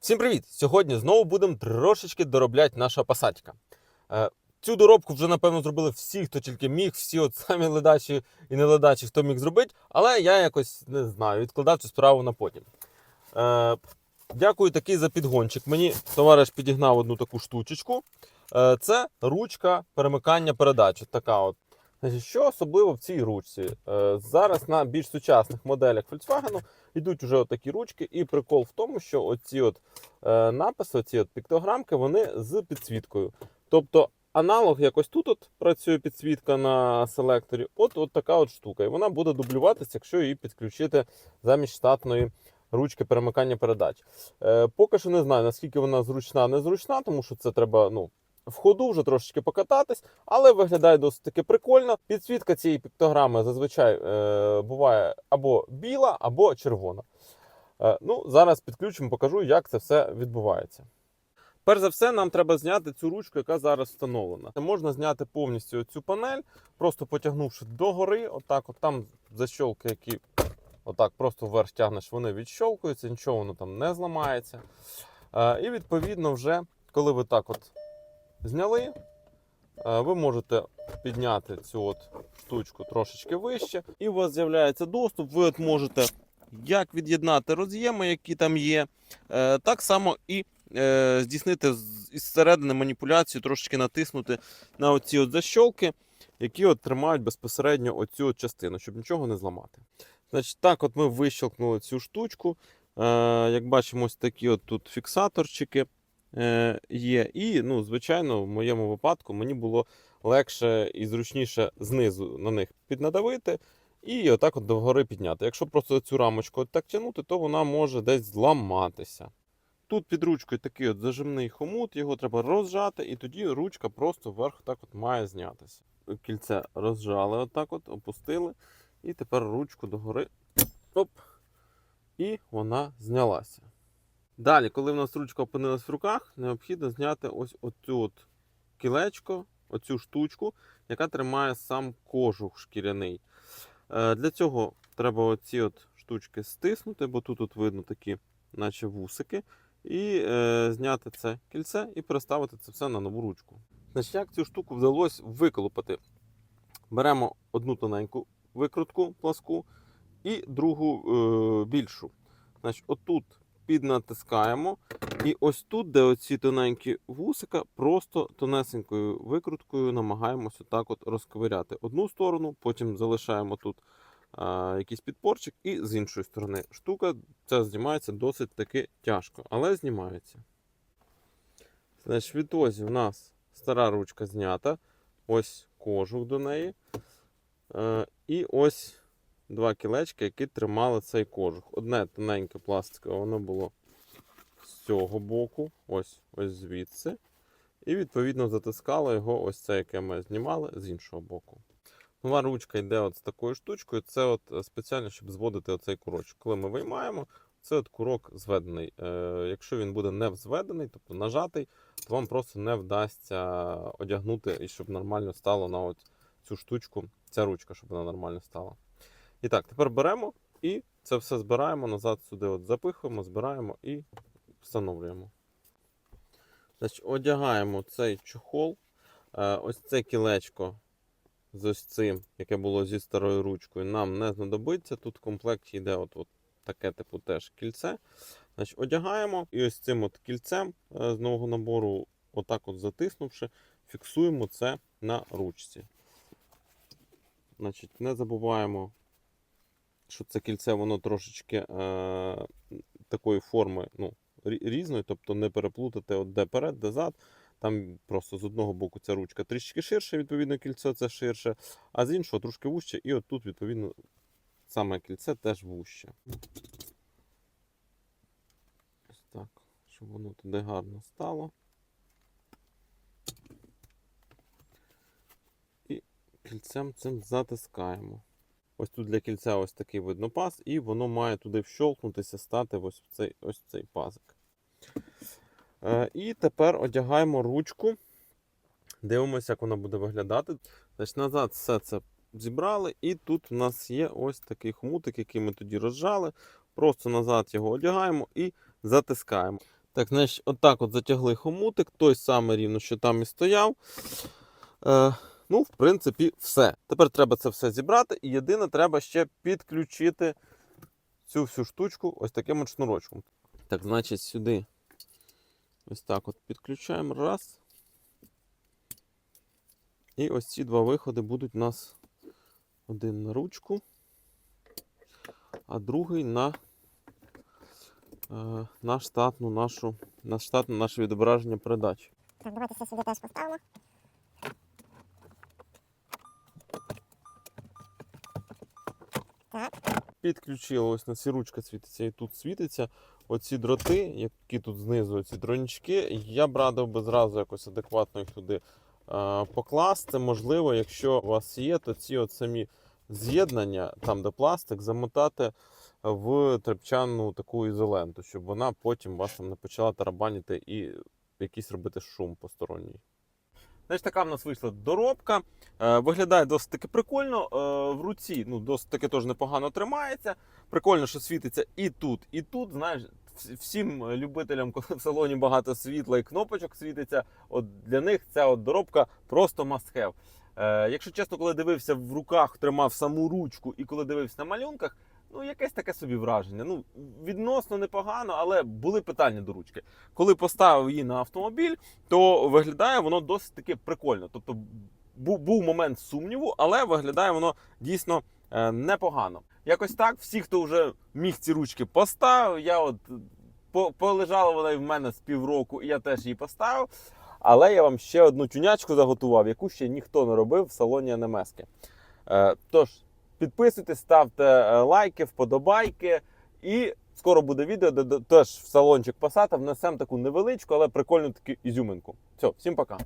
Всім привіт! Сьогодні знову будемо трошечки доробляти нашого пасатіка. Е, Цю доробку вже напевно зробили всі, хто тільки міг, всі от самі ледачі і не ледачі, хто міг зробити, але я якось не знаю, відкладав цю справу на потім. Е, Дякую такий за підгончик. Мені товариш підігнав одну таку штучечку. Е, Це ручка перемикання передач. Така от. Що особливо в цій ручці? Е, Зараз на більш сучасних моделях Volkswagen йдуть вже такі ручки, і прикол в тому, що оці от е, написи, оці от піктограмки, вони з підсвіткою. Тобто аналог якось тут от працює підсвітка на селекторі, от, от така от штука. І вона буде дублюватися, якщо її підключити замість штатної ручки перемикання передач. Е, поки що не знаю, наскільки вона зручна, незручна, тому що це треба ну, в ходу вже трошечки покататись, але виглядає досить таки прикольно. Підсвітка цієї піктограми зазвичай е, буває або біла, або червона. Е, ну, зараз підключимо, покажу, як це все відбувається. Перш за все, нам треба зняти цю ручку, яка зараз встановлена. Можна зняти повністю цю панель, просто потягнувши догори, отак, от там защолки, які отак просто вверх тягнеш, вони відщолкуються, нічого воно там не зламається. Е, і відповідно, вже коли ви так от зняли, е, ви можете підняти цю от штучку трошечки вище, і у вас з'являється доступ. Ви от можете як від'єднати роз'єми, які там є, е, так само і е, здійснити із середини маніпуляцію, трошечки натиснути на оці от защолки, які от тримають безпосередньо оцю от частину, щоб нічого не зламати. Значить, так, от ми вищелкнули цю штучку. Як бачимо, ось такі от тут фіксаторчики є. І, ну, звичайно, в моєму випадку мені було легше і зручніше знизу на них піднадавити і отак от догори підняти. Якщо просто цю рамочку так тягнути, то вона може десь зламатися. Тут під ручкою такий от зажимний хомут, його треба розжати, і тоді ручка просто вверх так от має знятися. Кільце розжали, отак от, опустили, і тепер ручку догори. Оп, і вона знялася. Далі, коли в нас ручка опинилась в руках, необхідно зняти ось оцю от кілечко, оцю штучку, яка тримає сам кожух шкіряний. Е, Для цього треба оці от штучки стиснути, бо тут от видно такі, наче вусики, і е, зняти це кільце і переставити це все на нову ручку. Значить, як цю штуку вдалося виколупати? Беремо одну тоненьку викрутку пласку і другу е, більшу. Значить, отут піднатискаємо, і ось тут, де оці тоненькі вусика, просто тонесенькою викруткою намагаємося так от розковиряти одну сторону, потім залишаємо тут а, якийсь підпорчик, і з іншої сторони штука ця знімається досить таки тяжко, але знімається. Значить, в ітозі у нас стара ручка знята, ось кожух до неї. Е, і ось два кілечки, які тримали цей кожух. Одне тоненьке пластикове, воно було з цього боку, ось ось звідси. І відповідно затискало його ось це, яке ми знімали, з іншого боку. Нова ручка йде от з такою штучкою. Це от е, спеціально, щоб зводити оцей курочок. Коли ми виймаємо, це от курок зведений. Е, якщо він буде не зведений, тобто нажатий, то вам просто не вдасться одягнути і щоб нормально стало на от цю штучку, ця ручка, щоб вона нормально стала. І так, тепер беремо і це все збираємо назад сюди, от запихуємо, збираємо і встановлюємо. Значить, одягаємо цей чохол. Е, Ось це кілечко з ось цим, яке було зі старою ручкою, нам не знадобиться. Тут в комплекті йде от, от таке типу теж кільце. Значить, одягаємо і ось цим от кільцем е, з нового набору, отак от затиснувши, фіксуємо це на ручці. Значить, не забуваємо, що це кільце воно трошечки е, такої форми ну, різної, тобто не переплутати от де перед, де зад. Там просто з одного боку ця ручка трішки ширше, відповідно, кільце це ширше, а з іншого трошки вужче, і от тут, відповідно, саме кільце теж вужче. Ось так, щоб воно туди гарно стало. І кільцем цим затискаємо. Ось тут для кільця ось такий видно паз, і воно має туди вщолкнутися, стати ось в цей, ось в цей пазик. Е, і тепер одягаємо ручку. Дивимося, як вона буде виглядати. Значить, назад все це зібрали, і тут у нас є ось такий хомутик, який ми тоді розжали. Просто назад його одягаємо і затискаємо. Так, значить, отак от затягли хомутик, той самий рівно, що там і стояв. Е, ну, в принципі, все. Тепер треба це все зібрати, і єдине, треба ще підключити цю всю штучку ось таким от шнурочком. Так, значить, сюди ось так от підключаємо. Раз. І ось ці два виходи будуть у нас один на ручку, а другий на, е, на штатну нашу, на штатне наше відображення передач. Так, давайте це сюди теж поставимо. Так, Підключили, ось на ці ручка світиться і тут світиться. Оці дроти, які тут знизу, ці дронічки, я б радив би зразу якось адекватно їх туди е, покласти. Можливо, якщо у вас є, то ці от самі з'єднання, там де пластик, замотати в тряпчану таку ізоленту, щоб вона потім вас не почала тарабаніти і якийсь робити шум посторонній. Значить, така в нас вийшла доробка. Е, виглядає досить таки прикольно. Е, в руці ну, досить таки теж непогано тримається. Прикольно, що світиться і тут, і тут. Знаєш, всім любителям, коли в салоні багато світла і кнопочок світиться. От для них ця от доробка просто must have. Е, якщо чесно, коли дивився в руках, тримав саму ручку, і коли дивився на малюнках, ну якесь таке собі враження. Ну, відносно непогано, але були питання до ручки. Коли поставив її на автомобіль, то виглядає воно досить таки прикольно. Тобто був, був момент сумніву, але виглядає воно дійсно е, непогано. Якось так, всі, хто вже міг ці ручки поставив, я от по, полежала вона і в мене з півроку, і я теж її поставив. Але я вам ще одну тюнячку заготував, яку ще ніхто не робив в салоні НМСки. Е, тож, підписуйтесь, ставте е, лайки, вподобайки. І скоро буде відео, де теж в салончик Passat внесемо таку невеличку, але прикольну таку ізюминку. Все, всім пока.